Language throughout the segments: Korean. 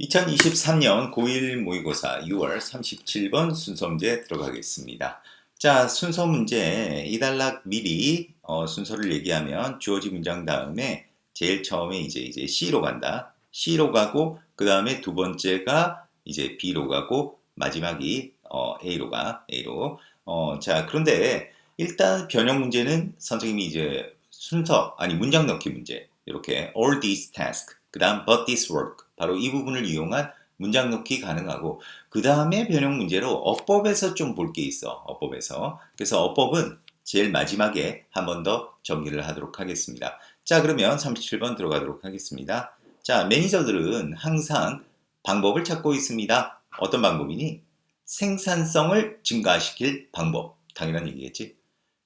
2023년 고1 모의고사 6월 37번 순서 문제 들어가겠습니다. 자, 순서 문제 이달락 미리 어, 순서를 얘기하면 주어진 문장 다음에 제일 처음에 이제 이제 C로 간다. C로 가고 그 다음에 두 번째가 이제 B로 가고 마지막이 어, A로 가 A로. 어, 자, 그런데 일단 변형 문제는 선생님이 이제 순서 아니 문장 넣기 문제 이렇게 all these tasks 그다음 but this work 바로 이 부분을 이용한 문장 넣기 가능하고 그 다음에 변형 문제로 어법에서 좀 볼 게 있어 어법에서. 그래서 어법은 제일 마지막에 한 번 더 정리를 하도록 하겠습니다. 자 그러면 37번 들어가도록 하겠습니다. 자 매니저들은 항상 방법을 찾고 있습니다. 어떤 방법이니? 생산성을 증가시킬 방법. 당연한 얘기겠지?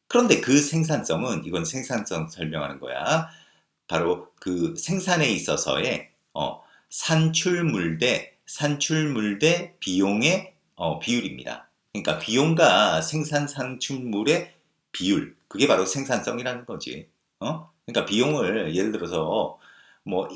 그런데 그 생산성은 이건 생산성 설명하는 거야. 바로 그 생산에 있어서의 어, 산출물 대 산출물 대 비용의 어, 비율입니다. 그러니까 비용과 생산 산출물의 비율 그게 바로 생산성이라는 거지. 어? 그러니까 비용을 예를 들어서 뭐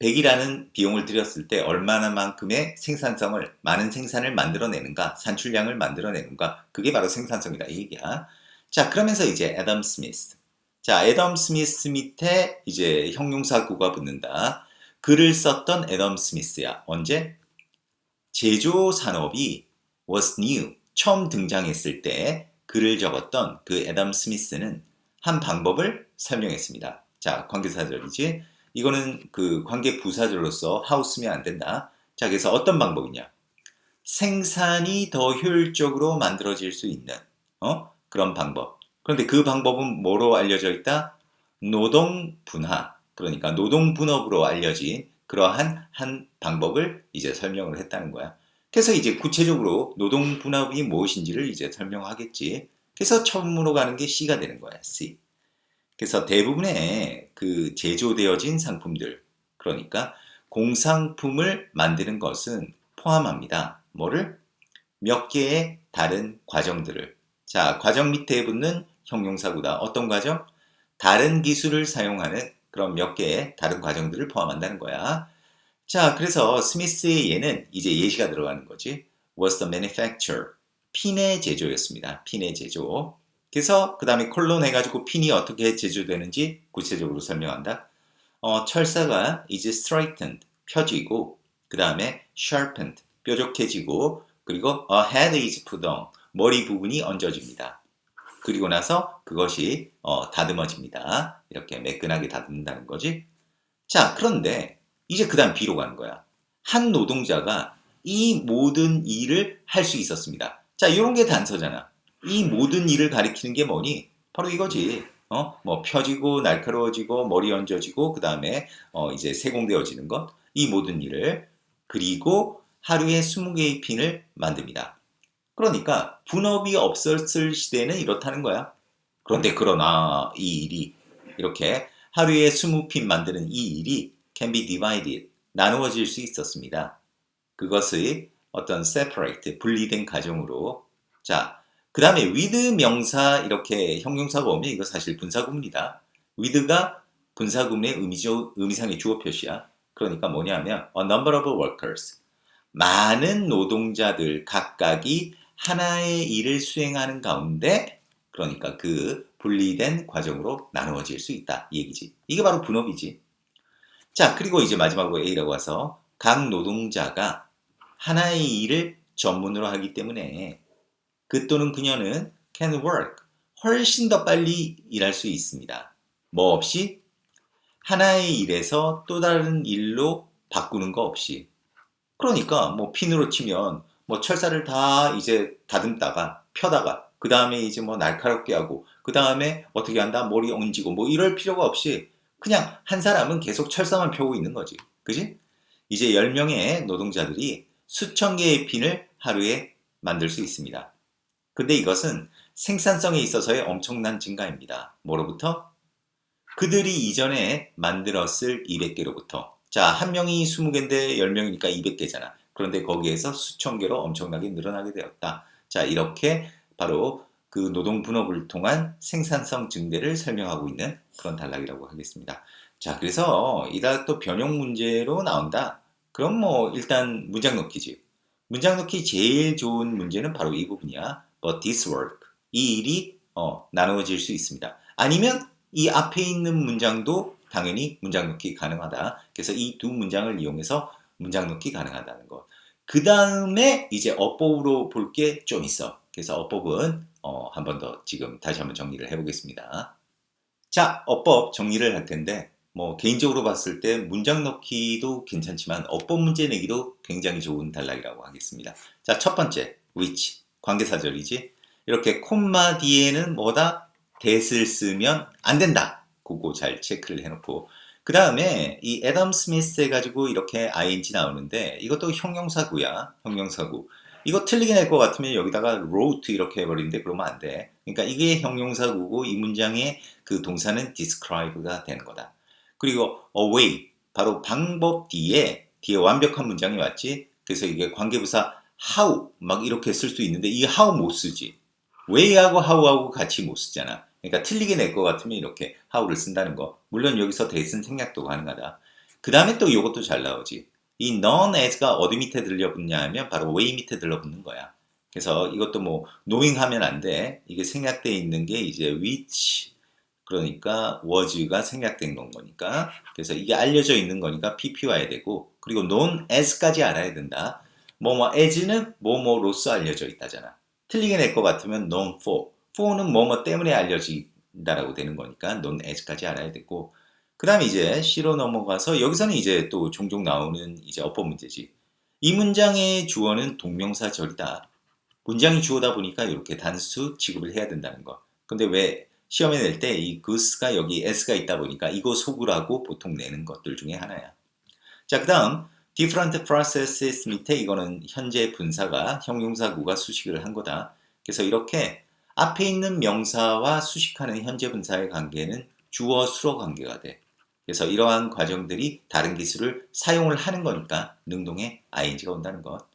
100이라는 비용을 들였을 때 얼마나 만큼의 생산성을 많은 생산을 만들어내는가 산출량을 만들어내는가 그게 바로 생산성이다 이 얘기야. 자 그러면서 이제 애덤 스미스 자, 애덤 스미스 밑에 이제 형용사구가 붙는다. 글을 썼던 애덤 스미스야. 언제? 제조 산업이 was new. 처음 등장했을 때 글을 적었던 그 애덤 스미스는 한 방법을 설명했습니다. 자, 관계사절이지. 이거는 그 관계 부사절로서 하우 쓰면 안 된다. 자, 그래서 어떤 방법이냐? 생산이 더 효율적으로 만들어질 수 있는 어? 그런 방법. 그런데 그 방법은 뭐로 알려져 있다? 노동 분화. 그러니까 노동 분업으로 알려진 그러한 한 방법을 이제 설명을 했다는 거야. 그래서 이제 구체적으로 노동 분업이 무엇인지를 이제 설명하겠지. 그래서 처음으로 가는 게 C가 되는 거야. C. 그래서 대부분의 그 제조되어진 상품들, 그러니까 공상품을 만드는 것은 포함합니다. 뭐를? 몇 개의 다른 과정들을. 자, 과정 밑에 붙는 형용사구다. 어떤 과정? 다른 기술을 사용하는 그런 몇 개의 다른 과정들을 포함한다는 거야. 자, 그래서 스미스의 예는 이제 예시가 들어가는 거지. was the manufacture. 핀의 제조였습니다. 핀의 제조. 그래서 그 다음에 콜론 해가지고 핀이 어떻게 제조되는지 구체적으로 설명한다. 어, 철사가 이제 straightened, 펴지고 그 다음에 sharpened, 뾰족해지고 그리고 a head is put on, 머리 부분이 얹어집니다. 그리고 나서 그것이 어, 다듬어집니다. 이렇게 매끈하게 다듬는다는 거지. 자, 그런데 이제 그 다음 B로 가는 거야. 한 노동자가 이 모든 일을 할 수 있었습니다. 자, 이런 게 단서잖아. 이 모든 일을 가리키는 게 뭐니? 바로 이거지. 어, 뭐 펴지고 날카로워지고 머리 얹어지고 그 다음에 어, 이제 세공되어지는 것. 이 모든 일을 그리고 하루에 20개의 핀을 만듭니다. 그러니까 분업이 없었을 시대는 이렇다는 거야. 그런데 그러나 이 일이 이렇게 하루에 20핀 만드는 이 일이 can be divided 나누어질 수 있었습니다. 그것의 어떤 separate 분리된 과정으로 자, 그 다음에 with 명사 이렇게 형용사가 오면 이거 사실 분사구문이다. with가 분사구문의 의미죠, 의미상의 주어 표시야. 그러니까 뭐냐면 a number of workers 많은 노동자들 각각이 하나의 일을 수행하는 가운데 그러니까 그 분리된 과정으로 나누어질 수 있다 이 얘기지. 이게 바로 분업이지. 자 그리고 이제 마지막으로 A라고 와서 각 노동자가 하나의 일을 전문으로 하기 때문에 그 또는 그녀는 can work 훨씬 더 빨리 일할 수 있습니다. 뭐 없이 하나의 일에서 또 다른 일로 바꾸는 거 없이 그러니까 뭐 핀으로 치면 뭐 철사를 다 이제 다듬다가 펴다가 그 다음에 이제 뭐 날카롭게 하고 그 다음에 어떻게 한다 머리 얹고 뭐 이럴 필요가 없이 그냥 한 사람은 계속 철사만 펴고 있는 거지 그지? 이제 10명의 노동자들이 수천 개의 핀을 하루에 만들 수 있습니다 근데 이것은 생산성에 있어서의 엄청난 증가입니다 뭐로부터? 그들이 이전에 만들었을 200개로부터 자, 한 명이 20개인데 10명이니까 200개잖아. 그런데 거기에서 수천 개로 엄청나게 늘어나게 되었다. 자, 이렇게 바로 그 노동 분업을 통한 생산성 증대를 설명하고 있는 그런 단락이라고 하겠습니다. 자, 그래서 이다 또 변형 문제로 나온다. 그럼 뭐 일단 문장 넣기지. 문장 넣기 제일 좋은 문제는 바로 이 부분이야. But this work. 이 일이 어, 나누어질 수 있습니다. 아니면 이 앞에 있는 문장도 당연히 문장 넣기 가능하다. 그래서 이 두 문장을 이용해서 문장 넣기 가능하다는 것. 그 다음에 이제 어법으로 볼 게 좀 있어. 그래서 어법은 어, 한 번 더 지금 다시 한번 정리를 해보겠습니다. 자, 어법 정리를 할 텐데 뭐 개인적으로 봤을 때 문장 넣기도 괜찮지만 어법 문제 내기도 굉장히 좋은 단락이라고 하겠습니다. 자, 첫 번째 which 관계사절이지. 이렇게 콤마 뒤에는 뭐다 that을 쓰면 안 된다. 그거 잘 체크를 해놓고 그 다음에 이 애덤 스미스 해가지고 이렇게 ing 나오는데 이것도 형용사구야. 형용사구. 이거 틀리게 낼 것 같으면 여기다가 wrote 이렇게 해버리는데 그러면 안 돼. 그러니까 이게 형용사구고 이 문장의 그 동사는 describe가 되는 거다. 그리고 away 바로 방법 뒤에 뒤에 완벽한 문장이 왔지. 그래서 이게 관계부사 how 막 이렇게 쓸 수 있는데 이 how 못 쓰지. way하고 how하고 같이 못 쓰잖아. 그러니까 틀리게 낼 것 같으면 이렇게 how를 쓴다는 거. 물론 여기서 대신 생략도 가능하다. 그 다음에 또 이것도 잘 나오지. 이 non as가 어디 밑에 들려붙냐 하면 바로 way 밑에 들려붙는 거야. 그래서 이것도 뭐 knowing 하면 안 돼. 이게 생략되어 있는 게 이제 which 그러니까 was가 생략된 건 거니까. 그래서 이게 알려져 있는 거니까 pp 와야 되고 그리고 known as까지 알아야 된다. 뭐뭐 as는 뭐뭐로서 알려져 있다잖아. 틀리게 낼 것 같으면 known for. For는 뭐뭐 때문에 알려진다라고 되는 거니까 known as까지 알아야 되고 그 다음에 이제 C로 넘어가서 여기서는 이제 또 종종 나오는 이제 어법 문제지. 이 문장의 주어는 동명사절이다. 문장이 주어다 보니까 이렇게 단수 취급을 해야 된다는 거. 근데 왜 시험에 낼 때이 goos가 여기 s가 있다 보니까 이거 속으라고 보통 내는 것들 중에 하나야. 자, 그 다음 different processes 밑에 이거는 현재 분사가 형용사구가 수식을 한 거다. 그래서 이렇게 앞에 있는 명사와 수식하는 현재 분사의 관계는 주어 수로 관계가 돼. 그래서 이러한 과정들이 다른 기술을 사용을 하는 거니까 능동에 ing가 온다는 것.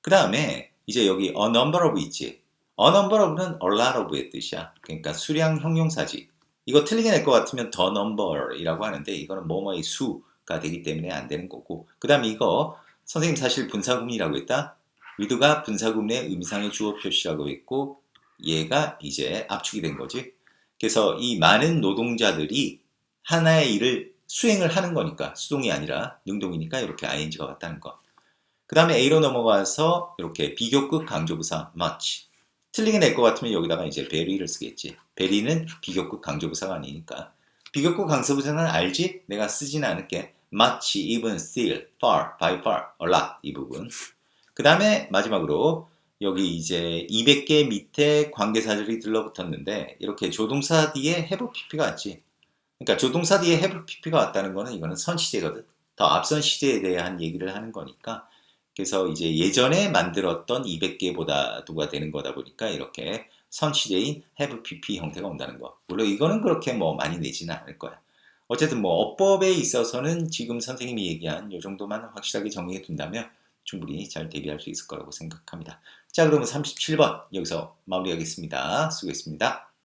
그 다음에 이제 여기 a number of 있지. a number of는 a lot of의 뜻이야. 그러니까 수량 형용사지. 이거 틀리게 낼 것 같으면 the number이라고 하는데 이거는 뭐뭐의 수가 되기 때문에 안 되는 거고. 그 다음에 이거 선생님 사실 분사구문이라고 했다. with가 분사구문의 의미상의 주어 표시라고 했고 얘가 이제 압축이 된 거지. 그래서 이 많은 노동자들이 하나의 일을 수행을 하는 거니까 수동이 아니라 능동이니까 이렇게 ing가 왔다는 거. 그 다음에 A로 넘어가서 이렇게 비교급 강조부사 much. 틀리게 낼 것 같으면 여기다가 이제 very를 쓰겠지. very는 비교급 강조부사가 아니니까. 비교급 강조부사는 알지? 내가 쓰지는 않을게. much, even, still, far, by far, a lot 이 부분. 그 다음에 마지막으로 여기 이제 200개 밑에 관계사절이 들러붙었는데 이렇게 조동사 뒤에 have pp가 왔지. 그러니까 조동사 뒤에 have pp가 왔다는 거는 이거는 선 시제거든. 더 앞선 시제에 대한 얘기를 하는 거니까. 그래서 이제 예전에 만들었던 200개보다 누가 되는 거다 보니까 이렇게 선 시제인 have pp 형태가 온다는 거. 물론 이거는 그렇게 뭐 많이 내지는 않을 거야. 어쨌든 뭐 어법에 있어서는 지금 선생님이 얘기한 이 정도만 확실하게 정리해 둔다면 충분히 잘 대비할 수 있을 거라고 생각합니다. 자, 그러면 37번 여기서 마무리하겠습니다. 수고했습니다.